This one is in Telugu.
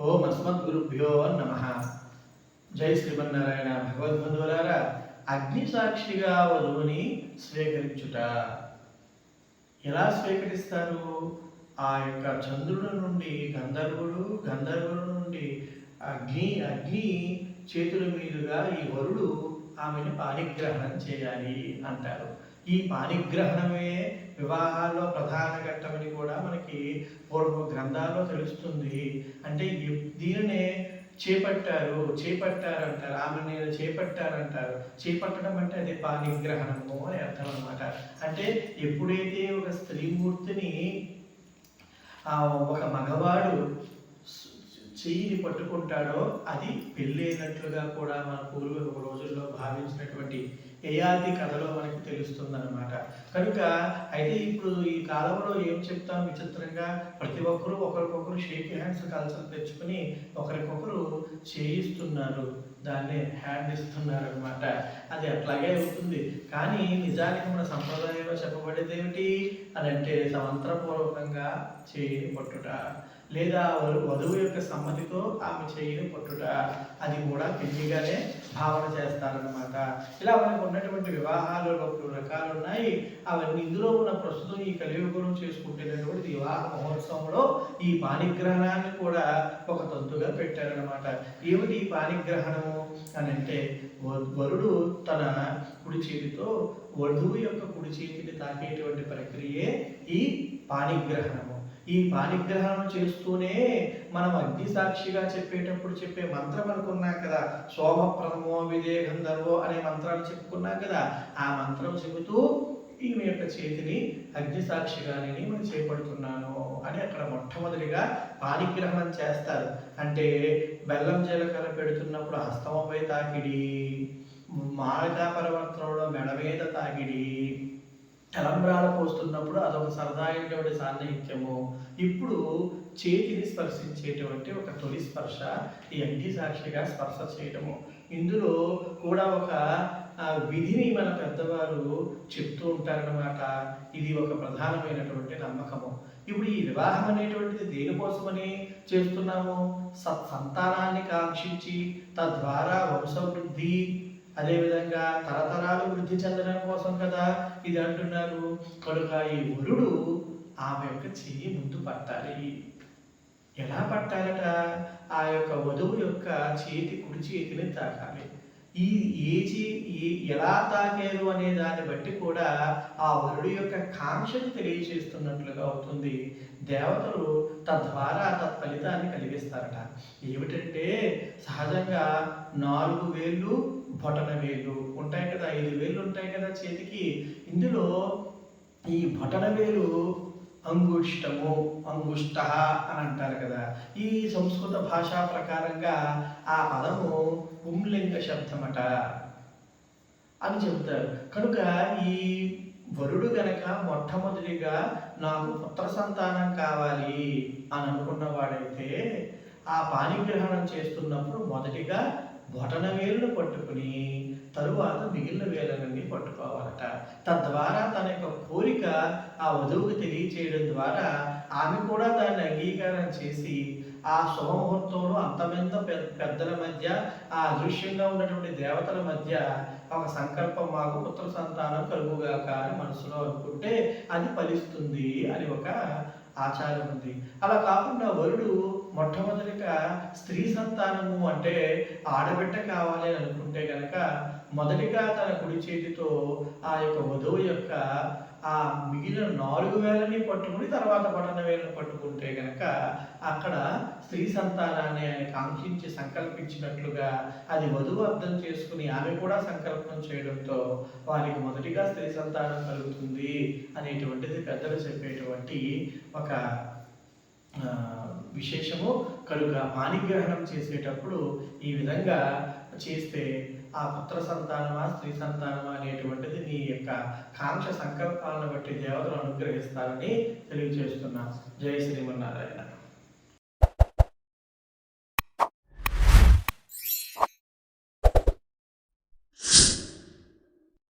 ఓం అస్మద్గురుభ్యో నమ. జై శ్రీమన్నారాయణ భగవద్బంధువులారా అగ్ని సాక్షిగా వధువుని స్వీకరించుట. ఎలా స్వీకరిస్తారు? ఆ యొక్క చంద్రుడు నుండి గంధర్వుడు గంధర్వుడు నుండి అగ్ని అగ్ని చేతుల మీదుగా ఈ వరుడు ఆమెను పారిగ్రహణం చేయాలి అంటారు. ఈ పాణిగ్రహణమే వివాహాల్లో ప్రధాన ఘట్టమని కూడా మనకి పూర్వ గ్రంథాల్లో తెలుస్తుంది. అంటే దీనినే చేపట్టారు చేపట్టారు అంటారు ఆమె నేను చేపట్టారంటారు. చేపట్టడం అంటే అది పాణిగ్రహణము అని అర్థం అనమాట అంటే ఎప్పుడైతే ఒక స్త్రీమూర్తిని ఒక మగవాడు స్- చెయ్యిని పట్టుకుంటాడో అది పెళ్ళైనట్లుగా కూడా మన పూర్వీక రోజుల్లో భావించినటువంటి యయాతి కథలో మనకి తెలుస్తుందన్నమాట. కనుక అయితే ఇప్పుడు ఈ కాలంలో ఏం చెప్తాం విచిత్రంగా? ప్రతి ఒక్కరూ ఒకరికొకరు షేక్ హ్యాండ్స్ కల్చర్ తెచ్చుకొని ఒకరికొకరు చేయిస్తున్నారు. దాన్ని హ్యాండ్ ఇస్తున్నారు అనమాట అది అట్లాగే అవుతుంది. కానీ నిజానికి మన సంప్రదాయంలో చెప్పబడేది ఏమిటి? అని అంటే సమంత్రపూర్వకంగా చేయిని పట్టుట. లేదా వధువు యొక్క సమ్మతితో ఆమె చేయిని పట్టుట అది కూడా పెళ్ళిగానే భావన చేస్తారనమాట ఇలా మనకు ఉన్నటువంటి వివాహాలు రెండు రకాలు ఉన్నాయి. అవన్నీ ఇందులో ఉన్న ప్రస్తుతం ఈ కలియుగం చేసుకుంటున్నటువంటి వివాహ మహోత్సవంలో ఈ పాణిగ్రహణాన్ని కూడా ఒక తంతుగా పెట్టారనమాట ఏమిటి ఈ పాణిగ్రహణము అని అంటే వరుడు తన కుడి చేతితో వధువు యొక్క కుడి చేతిని తాకేటువంటి ప్రక్రియే ఈ పాణిగ్రహణము ఈ పానిగ్రహణం చేస్తూనే మనం అగ్ని సాక్షిగా చెప్పేటప్పుడు చెప్పే మంత్రం అనుకున్నాం కదా. శోభప్రదమో విదే గంధర్వో అనే మంత్రాలు చెప్పుకున్నాం కదా. ఆ మంత్రం చెబుతూ ఈమె యొక్క చేతిని అగ్ని సాక్షిగానే మనం చేపడుతున్నాను అని అక్కడ మొట్టమొదటిగా పానిగ్రహణం చేస్తారు. అంటే బెల్లం జీలకర్ర పెడుతున్నప్పుడు హస్తమపై తాకిడి మాళకా పరివర్తనలో మెడ మీద తాకిడి తలంబ్రాలు పోస్తున్నప్పుడు అదొక సరదా అయినటువంటి సాన్నిహిత్యము. ఇప్పుడు చేతిని స్పర్శించేటువంటి ఒక తొలి స్పర్శ ఈ అగ్ని సాక్షిగా స్పర్శ చేయటము ఇందులో కూడా ఒక విధిని మన పెద్దవారు చెప్తూ ఉంటారన్నమాట. ఇది ఒక ప్రధానమైనటువంటి నమ్మకము. ఇప్పుడు ఈ వివాహం అనేటువంటిది దేనికోసమని చేస్తున్నాము? సత్ సంతానాన్ని కాంక్షించి తద్వారా వంశవృద్ధి అదేవిధంగా తరతరాలు వృద్ధి చెందడం కోసం కదా ఇది అంటున్నారు. కనుక ఈ వరుడు ఆమె యొక్క చెయ్యి ముందు పట్టాలి. ఎలా పట్టాలట? ఆ యొక్క వధువు యొక్క చేతి కుడి చేతిని తాకాలి. ఈ ఏ చే ఎలా తాకారు అనే దాన్ని బట్టి కూడా ఆ వరుడు యొక్క కాంక్షను తెలియచేస్తున్నట్లుగా అవుతుంది. దేవతలు తద్వారా తత్ఫలితాన్ని కలిగిస్తారట. ఏమిటంటే సహజంగా నాలుగు వేళ్ళు బొటన వేలు ఉంటాయి కదా ఐదు వేలు ఉంటాయి కదా చేతికి. ఇందులో ఈ బొటన వేలు అంగుష్టము అంగుష్ట అని అంటారు కదా. ఈ సంస్కృత భాషా ప్రకారంగా ఆ పదము పుంలింగ శబ్దమట అని చెబుతారు. కనుక ఈ వరుడు గనక మొట్టమొదటిగా నాకు పుత్ర సంతానం కావాలి అని అనుకున్న వాడైతే ఆ పాణిగ్రహణం చేస్తున్నప్పుడు మొదటిగా బొటనవేలును పట్టుకుని తరువాత మిగిలిన వేలనన్నీ పట్టుకోవాలట. తద్వారా తన యొక్క కోరిక ఆ వధువుకు తెలియచేయడం ద్వారా ఆమె కూడా దాన్ని అంగీకారం చేసి ఆ శుభముహూర్తంలో అంతమింత పెద్దల మధ్య ఆ అదృశ్యంగా ఉన్నటువంటి దేవతల మధ్య ఒక సంకల్పం మాకు పుత్ర సంతానం కలుగుగాక అని మనసులో అనుకుంటే అది ఫలిస్తుంది అని ఒక ఆచారం ఉంది. అలా కాకుండా వరుడు మొట్టమొదటిగా స్త్రీ సంతానము అంటే ఆడబిడ్డ కావాలి అని అనుకుంటే కనుక మొదటిగా తన కుడి చేతితో ఆ యొక్క వధువు యొక్క ఆ మిగిలిన నాలుగు వేలని పట్టుకుని తర్వాత పట్టణ వేలను పట్టుకుంటే గనక అక్కడ స్త్రీ సంతానాన్ని ఆయన కాంక్షించి సంకల్పించినట్లుగా అది వధువు అర్థం చేసుకుని ఆమె కూడా సంకల్పం చేయడంతో వారికి మొదటిగా స్త్రీ సంతానం కలుగుతుంది అనేటువంటిది పెద్దలు చెప్పేటువంటి ఒక విశేషము. కనుక పాణిగ్రహణం చేసేటప్పుడు ఈ విధంగా చేస్తే ఆ పుత్ర సంతానమా స్త్రీ సంతానమా అనేటువంటిది నీ యొక్క కాంక్ష సంకల్పాలను బట్టి దేవతలు అనుగ్రహిస్తారని తెలియజేస్తున్నా. జయ శ్రీమన్నారాయణ